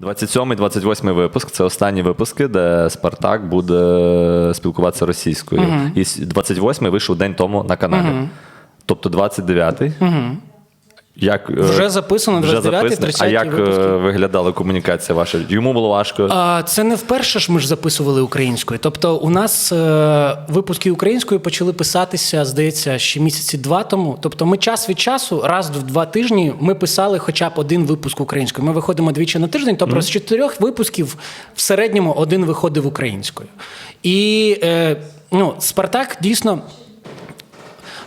27-28 випуск це останні випуски, де Спартак буде спілкуватися російською. І с- 28-й вийшов день тому на каналі. Тобто 29-й. Як, е, Вже записано, 29-й, 30-й А як е, випуски. виглядала комунікація ваша? Йому було важко. А, Це не вперше ж ми ж записували українською. Тобто, у нас е, випуски українською почали писатися, здається, ще місяці два тому. Тобто, ми час від часу, раз в два тижні, ми писали хоча б один випуск українською. Ми виходимо двічі на тиждень. Тобто, з чотирьох випусків в середньому один виходив українською. І е, ну, Спартак дійсно.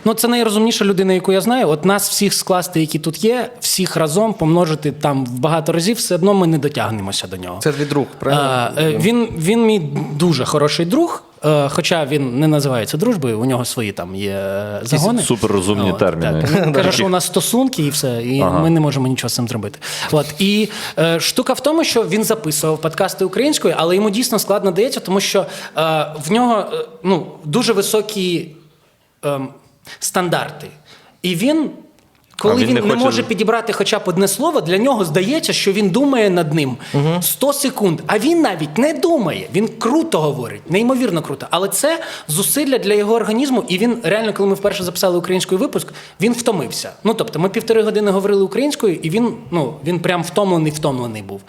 Ну, це найрозумніша людина, яку я знаю. От нас всіх скласти, які тут є, всіх разом помножити там в багато разів, все одно ми не дотягнемося до нього. Це твій друг, правильно? А, е, він, він мій дуже хороший друг. е, Хоча він не називається дружбою, у нього свої там є е, загони. суперрозумні От, терміни. Так. Каже, що у нас стосунки і все, і ми не можемо нічого з цим зробити. От і е, штука в тому, що він записував подкасти українською, але йому дійсно складно дається, тому що е, в нього е, ну, дуже високі ем, стандарти. І він. Коли А він він, не не, хоче- може підібрати хоча б одне слово, для нього здається, що він думає над ним 100 секунд. А він навіть не думає. Він круто говорить, неймовірно круто. Але це зусилля для його організму. І він реально, коли ми вперше записали український випуск, він втомився. Ну тобто, ми півтори години говорили українською, і він ну він прям втомлений, втомлений був.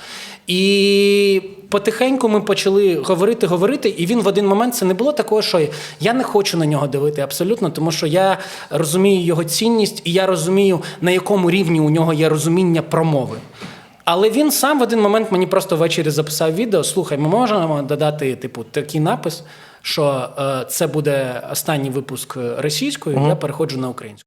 І потихеньку ми почали говорити, говорити, і він в один момент це не було такого, що я не хочу на нього дивити абсолютно, тому що я розумію його цінність, і я розумію, на якому рівні у нього є розуміння промови. Але він сам в один момент мені просто ввечері записав відео: слухай, ми можемо додати, типу, такий напис, що е, це буде останній випуск російською, я переходжу на українську.